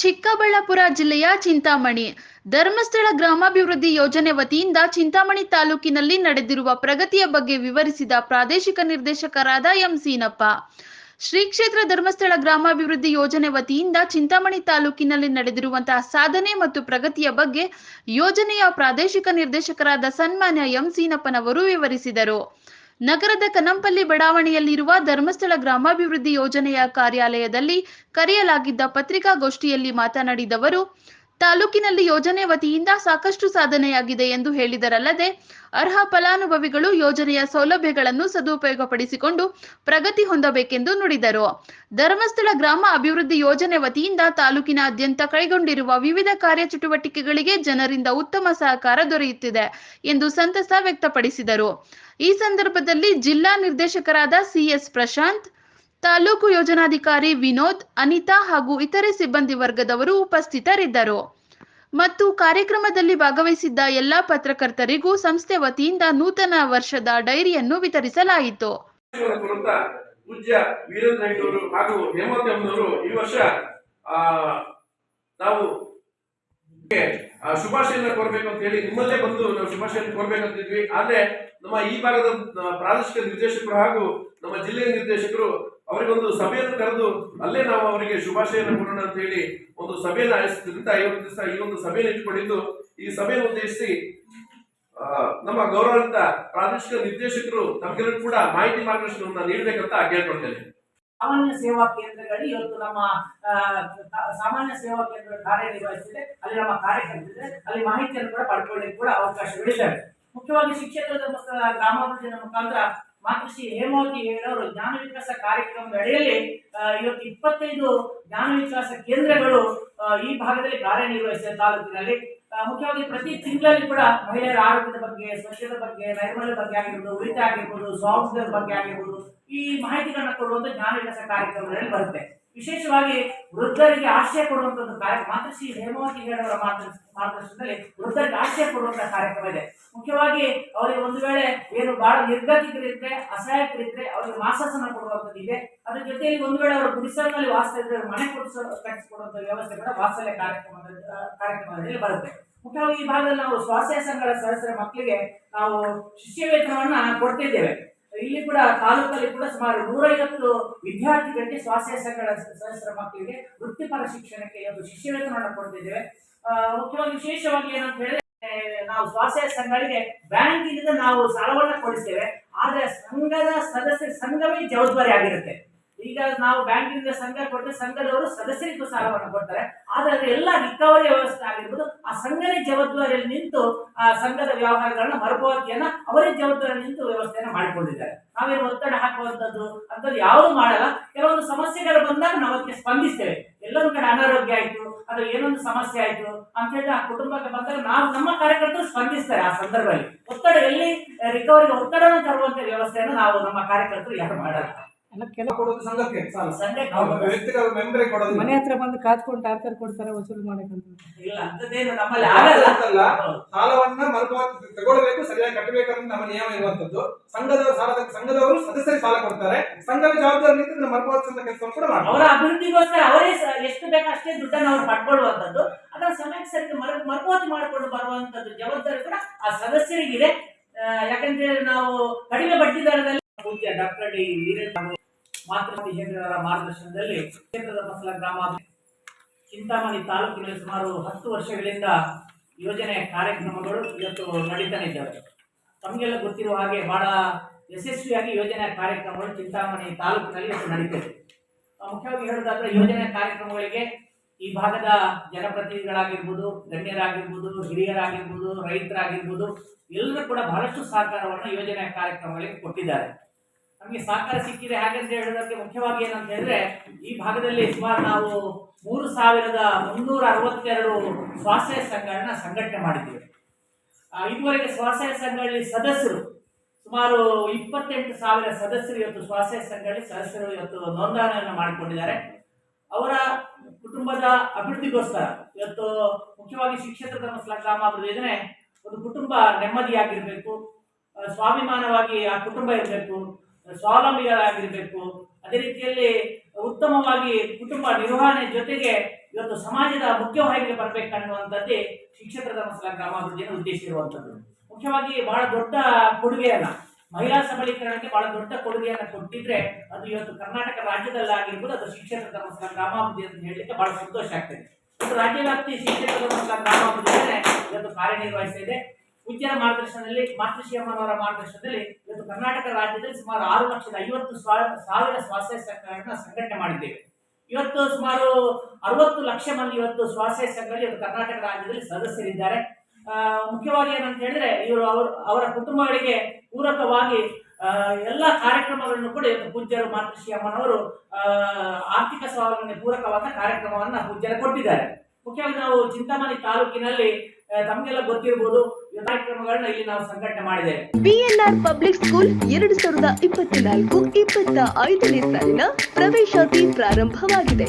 ಚಿಕ್ಕಬಳ್ಳಾಪುರ ಜಿಲ್ಲೆಯ ಚಿಂತಾಮಣಿ. ಧರ್ಮಸ್ಥಳ ಗ್ರಾಮಾಭಿವೃದ್ಧಿ ಯೋಜನೆ ವತಿಯಿಂದ ಚಿಂತಾಮಣಿ ತಾಲೂಕಿನಲ್ಲಿ ನಡೆದಿರುವ ಪ್ರಗತಿಯ ಬಗ್ಗೆ ವಿವರಿಸಿದ ಪ್ರಾದೇಶಿಕ ನಿರ್ದೇಶಕರಾದ ಎಂ ಸೀನಪ್ಪ. ಶ್ರೀ ಕ್ಷೇತ್ರ ಧರ್ಮಸ್ಥಳ ಗ್ರಾಮಾಭಿವೃದ್ಧಿ ಯೋಜನೆ ವತಿಯಿಂದ ಚಿಂತಾಮಣಿ ತಾಲೂಕಿನಲ್ಲಿ ನಡೆದಿರುವಂತಹ ಸಾಧನೆ ಮತ್ತು ಪ್ರಗತಿಯ ಬಗ್ಗೆ ಯೋಜನೆಯ ಪ್ರಾದೇಶಿಕ ನಿರ್ದೇಶಕರಾದ ಸನ್ಮಾನ್ಯ ಎಂ ಸೀನಪ್ಪನವರು ವಿವರಿಸಿದರು. ನಗರದ ಕನಂಪಲ್ಲಿ ಬಡಾವಣೆಯಲ್ಲಿರುವ ಧರ್ಮಸ್ಥಳ ಗ್ರಾಮಾಭಿವೃದ್ಧಿ ಯೋಜನೆಯ ಕಾರ್ಯಾಲಯದಲ್ಲಿ ಕರೆಯಲಾಗಿದ್ದ ಪತ್ರಿಕಾಗೋಷ್ಠಿಯಲ್ಲಿ ಮಾತನಾಡಿದವರು ತಾಲೂಕಿನಲ್ಲಿ ಯೋಜನೆ ವತಿಯಿಂದ ಸಾಕಷ್ಟು ಸಾಧನೆಯಾಗಿದೆ ಎಂದು ಹೇಳಿದರಲ್ಲದೆ, ಅರ್ಹ ಫಲಾನುಭವಿಗಳು ಯೋಜನೆಯ ಸೌಲಭ್ಯಗಳನ್ನು ಸದುಪಯೋಗಪಡಿಸಿಕೊಂಡು ಪ್ರಗತಿ ಹೊಂದಬೇಕೆಂದು ನುಡಿದರು. ಧರ್ಮಸ್ಥಳ ಗ್ರಾಮ ಅಭಿವೃದ್ಧಿ ಯೋಜನೆ ವತಿಯಿಂದ ತಾಲೂಕಿನಾದ್ಯಂತ ಕೈಗೊಂಡಿರುವ ವಿವಿಧ ಕಾರ್ಯಚಟುವಟಿಕೆಗಳಿಗೆ ಜನರಿಂದ ಉತ್ತಮ ಸಹಕಾರ ದೊರೆಯುತ್ತಿದೆ ಎಂದು ಸಂತಸ ವ್ಯಕ್ತಪಡಿಸಿದರು. ಈ ಸಂದರ್ಭದಲ್ಲಿ ಜಿಲ್ಲಾ ನಿರ್ದೇಶಕರಾದ ಸಿಎಸ್ ಪ್ರಶಾಂತ್ ತಾಲೂಕು ಯೋಜನಾಧಿಕಾರಿ ವಿನೋದ್, ಅನಿತಾ ಹಾಗೂ ಇತರೆ ಸಿಬ್ಬಂದಿ ವರ್ಗದವರು ಉಪಸ್ಥಿತರಿದ್ದರು. ಮತ್ತು ಕಾರ್ಯಕ್ರಮದಲ್ಲಿ ಭಾಗವಹಿಸಿದ್ದ ಎಲ್ಲಾ ಪತ್ರಕರ್ತರಿಗೂ ಸಂಸ್ಥೆ ವತಿಯಿಂದ ನೂತನ ವರ್ಷದ ಡೈರಿಯನ್ನು ವಿತರಿಸಲಾಯಿತು. ಪೂಜ್ಯ ವೀರೇಂದ್ರ ಹಾಗೂ ಈ ವರ್ಷ ನಾವು ಶುಭಾಶಯನ ಕೋರ್ಬೇಕು ಅಂತ ಹೇಳಿ ನಿಮ್ಮಲ್ಲೇ ಬಂದು ನಾವು ಶುಭಾಶಯನ ಕೋರ್ಬೇಕಂತಿದ್ವಿ. ಆದ್ರೆ ನಮ್ಮ ಈ ಭಾಗದ ಪ್ರಾದೇಶಿಕ ನಿರ್ದೇಶಕರು ಹಾಗೂ ನಮ್ಮ ಜಿಲ್ಲೆಯ ನಿರ್ದೇಶಕರು ಅವರಿಗೊಂದು ಸಭೆಯನ್ನು ಕರೆದು ಅಲ್ಲೇ ನಾವು ಅವರಿಗೆ ಶುಭಾಶಯನ ಕೊಡೋಣ ಅಂತ ಹೇಳಿ ಒಂದು ಸಭೆಯನ್ನು ಆಯೋಜಿಸಿದ್ರಿಂದ ಐವತ್ತು ದಿವಸ ಈ ಒಂದು ಸಭೆಯನ್ನು ಇಟ್ಟುಕೊಂಡಿದ್ದು, ಈ ಸಭೆಯನ್ನು ಉದ್ದೇಶಿಸಿ ನಮ್ಮ ಗೌರವಂತ ಪ್ರಾದೇಶಿಕ ನಿರ್ದೇಶಕರು ನಮಗೆಲ್ಲರೂ ಕೂಡ ಮಾಹಿತಿ ಮಾರ್ಗದರ್ಶನವನ್ನು ನೀಡಬೇಕಂತ ಕೇಳ್ಕೊಳ್ತೇನೆ ಸಾಮಾನ್ಯ ಸೇವಾ ಕೇಂದ್ರಗಳು ಇವತ್ತು ನಮ್ಮ ಸಾಮಾನ್ಯ ಸೇವಾ ಕೇಂದ್ರ ಕಾರ್ಯನಿರ್ವಹಿಸಿದೆ. ಅಲ್ಲಿ ನಮ್ಮ ಕಾರ್ಯಕರ್ತರಿದೆ ಅಲ್ಲಿ ಮಾಹಿತಿಯನ್ನು ಕೂಡ ಪಡ್ಕೊಳ್ಳಿಕ್ಕೆ ಕೂಡ ಅವಕಾಶಗಳಿದ್ದಾವೆ ಮುಖ್ಯವಾಗಿ ಶಿಕ್ಷಕರ ಧರ್ಮಸ್ಥಳ ಗ್ರಾಮಾಭಿವೃದ್ಧಿಯ ಮುಖಾಂತರ ಮಾತೃಶ್ರೀ ಹೇಮಾವತಿ ಹೇಳೋರು ಜ್ಞಾನ ವಿಕಾಸ ಕಾರ್ಯಕ್ರಮದ ಅಡಿಯಲ್ಲಿ ಇವತ್ತು ಇಪ್ಪತ್ತೈದು ಜ್ಞಾನ ವಿಕಾಸ ಕೇಂದ್ರಗಳು ಈ ಭಾಗದಲ್ಲಿ ಕಾರ್ಯನಿರ್ವಹಿಸಿದೆ ತಾಲೂಕಿನಲ್ಲಿ. ಮುಖ್ಯವಾಗಿ ಪ್ರತಿ ತಿಂಗಳಲ್ಲಿ ಕೂಡ ಮಹಿಳೆಯರ ಆರೋಗ್ಯದ ಬಗ್ಗೆ ಸ್ವಚ್ಛದ ಬಗ್ಗೆ, ನೈರ್ಮಲ್ಯದ ಬಗ್ಗೆ ಆಗಿರ್ಬೋದು, ಉಳಿತಾಯ ಆಗಿರ್ಬೋದು ಸ್ವಾಸ್ಥ್ಯದ ಬಗ್ಗೆ ಆಗಿರ್ಬೋದು, ಈ ಮಾಹಿತಿಗಳನ್ನ ಕೊಡುವಂತ ಜ್ಞಾನ ವಿಕಾಸ ಕಾರ್ಯಕ್ರಮಗಳಲ್ಲಿ ಬರುತ್ತೆ. ವಿಶೇಷವಾಗಿ ವೃದ್ಧರಿಗೆ ಆಶ್ರಯ ಕೊಡುವಂತದ್ದು ಕಾರ್ಯ ಮಾತೃಶ್ರೀ ಹೇಮಾವತಿ ಹೇಳವರ ಮಾತೃ ಮಾರ್ಗದರ್ಶನದಲ್ಲಿ ವೃದ್ಧರಿಗೆ ಆಶ್ರಯ ಕೊಡುವಂತ ಕಾರ್ಯಕ್ರಮ ಇದೆ. ಮುಖ್ಯವಾಗಿ ಅವರಿಗೆ ಒಂದು ವೇಳೆ ಏನು ಬಹಳ ನಿರ್ಗತಿಕರಿದ್ರೆ, ಅಸಹಾಯಕರಿದ್ರೆ ಅವರಿಗೆ ಮಾಸಾಸನ ಕೊಡುವಂಥದ್ದು ಇದೆ. ಅದ್ರ ಜೊತೆಯಲ್ಲಿ ಒಂದು ವೇಳೆ ಅವರು ಗುಡಿಸಲಿನಲ್ಲಿ ವಾಸ ಇದ್ರೆ ಮನೆ ಕೊಡಿಸೋ ಕಟ್ಟಿಸಿಕೊಡುವಂಥ ವ್ಯವಸ್ಥೆ ಕೂಡ ವಾತ್ಸಲ್ಯ ಕಾರ್ಯಕ್ರಮದ ಕಾರ್ಯಕ್ರಮದಲ್ಲಿ ಬರುತ್ತೆ. ಮುಖ್ಯವಾಗಿ ಈ ಭಾಗದಲ್ಲಿ ನಾವು ಸ್ವಾಸ್ಥ್ಯ ಸಂಘಗಳ ಸದಸ್ಯರ ಮಕ್ಕಳಿಗೆ ನಾವು ಶಿಷ್ಯ ವೇತನವನ್ನ ಕೊಡ್ತಿದ್ದೇವೆ. ಇಲ್ಲಿ ಕೂಡ ತಾಲೂಕಲ್ಲಿ ಕೂಡ ಸುಮಾರು ನೂರೈವತ್ತು ವಿದ್ಯಾರ್ಥಿಗಳಿಗೆ ಸ್ವಾಸ್ಥ್ಯ ಸದಸ್ಯರ ಮಕ್ಕಳಿಗೆ ವೃತ್ತಿಪರ ಶಿಕ್ಷಣಕ್ಕೆ ಒಂದು ಶಿಷ್ಯವೇತನವನ್ನು ಕೊಡ್ತಿದ್ದೇವೆ. ಮುಖ್ಯವಾಗಿ ವಿಶೇಷವಾಗಿ ಏನಂತ ಹೇಳಿದ್ರೆ, ನಾವು ಸ್ವಾಸ್ಥ್ಯ ಸಂಘಗಳಿಗೆ ಬ್ಯಾಂಕಿನಿಂದ ನಾವು ಸಾಲವನ್ನ ಕೊಡಿಸ್ತೇವೆ. ಆದ್ರೆ ಸಂಘದ ಸದಸ್ಯ ಸಂಘವೇ ಜವಾಬ್ದಾರಿ ಆಗಿರುತ್ತೆ. ಈಗ ನಾವು ಬ್ಯಾಂಕಿನಿಂದ ಸಂಘ ಕೊಟ್ಟರೆ ಸಂಘದವರು ಸದಸ್ಯರಿಗೂ ಸಾಲವನ್ನು ಕೊಡ್ತಾರೆ. ಆದರೆ ಎಲ್ಲ ರಿಕವರಿ ವ್ಯವಸ್ಥೆ ಆಗಿರ್ಬೋದು, ಆ ಸಂಘನೇ ಜವಾಬ್ದಾರಿಯಲ್ಲಿ ನಿಂತು ಆ ಸಂಘದ ವ್ಯವಹಾರಗಳನ್ನ ಮರುಪಾವತಿಯನ್ನ ಅವರೇ ಜವಾಬ್ದಾರಿ ನಿಂತು ವ್ಯವಸ್ಥೆಯನ್ನು ಮಾಡಿಕೊಂಡಿದ್ದಾರೆ. ನಾವೇನು ಒತ್ತಡ ಹಾಕುವಂಥದ್ದು ಅಂತದ್ದು ಯಾವುದು ಮಾಡಲ್ಲ. ಕೆಲವೊಂದು ಸಮಸ್ಯೆಗಳು ಬಂದಾಗ ನಾವು ಅದಕ್ಕೆ ಸ್ಪಂದಿಸ್ತೇವೆ. ಎಲ್ಲೊಂದು ಕಡೆ ಅನಾರೋಗ್ಯ ಆಯ್ತು, ಅದು ಏನೊಂದು ಸಮಸ್ಯೆ ಆಯ್ತು ಅಂತ ಹೇಳಿ ಆ ಕುಟುಂಬಕ್ಕೆ ಬಂದಾಗ ನಾವು ನಮ್ಮ ಕಾರ್ಯಕರ್ತರು ಸ್ಪಂದಿಸ್ತಾರೆ ಆ ಸಂದರ್ಭದಲ್ಲಿ. ಒತ್ತಡ ಎಲ್ಲಿ ರಿಕವರಿಗೆ ಒತ್ತಡವನ್ನು ತರುವಂತ ವ್ಯವಸ್ಥೆಯನ್ನು ನಾವು ನಮ್ಮ ಕಾರ್ಯಕರ್ತರು ಯಾರು ಮಾಡಲ್ಲ. ಮನೆ ಹತ್ರ ಬಂದು ಕಾದ್ಕೊಂಡು ಟಾರ್ಚರ್ ಕೊಡ್ತಾರೆ ವಸೂಲು ಮಾಡಕ್ಕಂತ. ಇಲ್ಲ ಅಂತದೇನು ನಮ್ಮಲ್ಲಿ ಆಗಲ್ಲ. ಸಾಲವನ್ನ ಮರುಪಾವತಿ ತಗೊಳ್ಬೇಕು ಸರಿಯಾಗಿ ಕಟ್ಟಬೇಕಂತ ನಮ್ಮ ನಿಯಮ ಇರುವಂತದ್ದು ಸಂಘದ ಸಾಲದ ಸಂಘದವರು ಸದಸ್ಯರಿಗೆ ಸಾಲ ಕೊಡ್ತಾರೆ. ಸಂಘದ ಜವಾಬ್ದಾರಿ ನಿಂತು ಮರುಪಾವತಿಸುವಂತ ಕೆಲಸವನ್ನು ಕೂಡ ಮಾಡ್ತಾರೆ ಅವರ ಅಭಿವೃದ್ಧಿಗೋಸ್ಕರ ಅವರೇ ಎಷ್ಟು ಬೇಕು ಅಷ್ಟೇ ದುಡ್ಡನ್ನು ಅವ್ರು ಪಡ್ಕೊಳ್ಳುವಂತದ್ದು ಅದನ್ನ ಸಮಯಕ್ಕೆ ಸರಿ ಮರು ಮರುಪಾವತಿ ಮಾಡಿಕೊಂಡು ಬರುವಂತದ್ದು ಜವಾಬ್ದಾರಿ ಕೂಡ ಆ ಸದಸ್ಯರಿಗಿದೆ. ಆ, ಯಾಕಂದ್ರೆ ನಾವು ಕಡಿಮೆ ಬಡ್ಡಿ ದರದಲ್ಲಿ ಡಾಕ್ಟರ್ ಡಿ ವೀರೇಂದ್ರ ಮಾತೃಮತಿ ಹೇಂದ್ರವರ ಮಾರ್ಗದರ್ಶನದಲ್ಲಿ ಕ್ಷೇತ್ರದ ಮಸಲ ಗ್ರಾಮ ಚಿಂತಾಮಣಿ ತಾಲೂಕಿನಲ್ಲಿ ಸುಮಾರು ಹತ್ತು ವರ್ಷಗಳಿಂದ ಯೋಜನೆ ಕಾರ್ಯಕ್ರಮಗಳು ಇವತ್ತು ನಡೀತಾನೆ ಇದ್ದಾವೆ ತಮಗೆಲ್ಲ ಗೊತ್ತಿರುವ ಹಾಗೆ ಬಹಳ ಯಶಸ್ವಿಯಾಗಿ ಯೋಜನೆ ಕಾರ್ಯಕ್ರಮಗಳು ಚಿಂತಾಮಣಿ ತಾಲೂಕಿನಲ್ಲಿ ಇವತ್ತು ನಡೀತದೆ. ಮುಖ್ಯವಾಗಿ ಹೇಳೋದಾದ್ರೆ ಯೋಜನೆ ಕಾರ್ಯಕ್ರಮಗಳಿಗೆ ಈ ಭಾಗದ ಜನಪ್ರತಿನಿಧಿಗಳಾಗಿರ್ಬೋದು, ಗಣ್ಯರಾಗಿರ್ಬೋದು, ಹಿರಿಯರಾಗಿರ್ಬೋದು, ರೈತರಾಗಿರ್ಬೋದು ಎಲ್ಲರೂ ಕೂಡ ಬಹಳಷ್ಟು ಸಹಕಾರವನ್ನು ಯೋಜನೆ ಕಾರ್ಯಕ್ರಮಗಳಿಗೆ ಕೊಟ್ಟಿದ್ದಾರೆ. ನಮಗೆ ಸಹಕಾರ ಸಿಕ್ಕಿದೆ ಹಾಗಂತ ಹೇಳೋದಕ್ಕೆ ಮುಖ್ಯವಾಗಿ ಏನಂತ ಹೇಳಿದ್ರೆ, ಈ ಭಾಗದಲ್ಲಿ ಸುಮಾರು ನಾವು ಮೂರು ಸಾವಿರದ ಮುನ್ನೂರ ಅರವತ್ತೆರಡು ಸ್ವಾಸಯ ಸಂಘಗಳನ್ನ ಸಂಘಟನೆ ಮಾಡಿದ್ದೇವೆ. ಇದುವರೆಗೆ ಸ್ವಸಹಾಯ ಸಂಘಗಳಲ್ಲಿ ಸದಸ್ಯರು, ಸುಮಾರು ಇಪ್ಪತ್ತೆಂಟು ಸಾವಿರ ಸದಸ್ಯರು ಇವತ್ತು ಸ್ವಾಸಯ ಸಂಘಗಳಲ್ಲಿ ಸದಸ್ಯರು ಇವತ್ತು ನೋಂದಣಿಯನ್ನು ಮಾಡಿಕೊಂಡಿದ್ದಾರೆ. ಅವರ ಕುಟುಂಬದ ಅಭಿವೃದ್ಧಿಗೋಸ್ಕರ ಇವತ್ತು ಮುಖ್ಯವಾಗಿ ಶಿಕ್ಷಕ ಧರ್ಮಸ್ಥಳ ಗ್ರಾಮಾಭಿವೃದ್ಧಿ ಯೋಜನೆ ಒಂದು ಕುಟುಂಬ ನೆಮ್ಮದಿಯಾಗಿರಬೇಕು ಸ್ವಾಭಿಮಾನವಾಗಿ ಆ ಕುಟುಂಬ ಇರಬೇಕು ಸ್ವಾವಲಂಬಿಗಳಾಗಿರ್ಬೇಕು. ಅದೇ ರೀತಿಯಲ್ಲಿ ಉತ್ತಮವಾಗಿ ಕುಟುಂಬ ನಿರ್ವಹಣೆ ಜೊತೆಗೆ ಇವತ್ತು ಸಮಾಜದ ಮುಖ್ಯವಾಹಿನಿಗೆ ಬರಬೇಕನ್ನುವಂಥದ್ದೇ ಶಿಕ್ಷಕರ ಧರ್ಮಸ್ಥಳ ಗ್ರಾಮಾಭಿವೃದ್ಧಿಯನ್ನು ಉದ್ದೇಶ ಇರುವಂಥದ್ದು ಮುಖ್ಯವಾಗಿ ಬಹಳ ದೊಡ್ಡ ಕೊಡುಗೆಯನ್ನ, ಮಹಿಳಾ ಸಬಲೀಕರಣಕ್ಕೆ ಬಹಳ ದೊಡ್ಡ ಕೊಡುಗೆಯನ್ನು ಕೊಟ್ಟಿದ್ರೆ ಅದು ಇವತ್ತು ಕರ್ನಾಟಕ ರಾಜ್ಯದಲ್ಲಾಗಿರ್ಬೋದು, ಅದು ಶಿಕ್ಷಕ ಧರ್ಮಸ್ಥಳ ಗ್ರಾಮಾಭಿವೃದ್ಧಿ ಅಂತ ಹೇಳಲಿಕ್ಕೆ ಬಹಳ ಸಂತೋಷ ಆಗ್ತದೆ. ಇವತ್ತು ರಾಜ್ಯ ವ್ಯಾಪ್ತಿ ಶಿಕ್ಷಕ ಧರ್ಮಸ್ಥಳ ಗ್ರಾಮಾಭಿವೃದ್ಧಿ ಇವತ್ತು ಕಾರ್ಯನಿರ್ವಹಿಸ್ತಿದೆ ಪೂಜ್ಯರ ಮಾರ್ಗದರ್ಶನದಲ್ಲಿ, ಮಾತೃಶ್ರೀ ಮಾರ್ಗದರ್ಶನದಲ್ಲಿ ಕರ್ನಾಟಕ ರಾಜ್ಯದಲ್ಲಿ ಸುಮಾರು ಆರು ಲಕ್ಷದ ಐವತ್ತು ಸಾವಿರ ಸ್ವಾಸ್ಥ್ಯ ಸಂಘಗಳನ್ನ ಸಂಘಟನೆ ಮಾಡಿದ್ದೇವೆ. ಇವತ್ತು ಸುಮಾರು ಅರವತ್ತು ಲಕ್ಷ ಮಂದಿ ಇವತ್ತು ಸ್ವಾಸ್ಥ್ಯ ಸಂಘದಲ್ಲಿ ಇವತ್ತು ಕರ್ನಾಟಕ ರಾಜ್ಯದಲ್ಲಿ ಸದಸ್ಯರಿದ್ದಾರೆ. ಮುಖ್ಯವಾಗಿ ಏನಂತ ಹೇಳಿದ್ರೆ ಇವರು ಅವರು ಅವರ ಕುಟುಂಬಗಳಿಗೆ ಪೂರಕವಾಗಿ ಎಲ್ಲ ಕಾರ್ಯಕ್ರಮಗಳನ್ನು ಕೂಡ ಇವತ್ತು ಪೂಜ್ಯರು ಮಾತೃಶ್ರೀ ಅಮ್ಮನವರು ಆರ್ಥಿಕ ಸ್ವಾವಲಂಬನೆ ಪೂರಕವಾದ ಕಾರ್ಯಕ್ರಮವನ್ನು ಪೂಜ್ಯರು ಕೊಟ್ಟಿದ್ದಾರೆ. ಮುಖ್ಯವಾಗಿ ನಾವು ಚಿಂತಾಮಣಿ ತಾಲೂಕಿನಲ್ಲಿ ತಮಗೆಲ್ಲ ಗೊತ್ತಿರಬಹುದು ಕಾರ್ಯಕ್ರಮಗಳನ್ನ ಇಲ್ಲಿ ನಾವು ಸಂಘಟನೆ ಮಾಡಿದ್ದೇವೆ. ಬಿಎನ್ಆರ್ ಪಬ್ಲಿಕ್ ಸ್ಕೂಲ್ ಎರಡು ಸಾವಿರದ ಇಪ್ಪತ್ನಾಲ್ಕು, ಇಪ್ಪತ್ತ ಐದನೇ ಸಾಲಿನ ಪ್ರವೇಶಾತಿ ಪ್ರಾರಂಭವಾಗಿದೆ.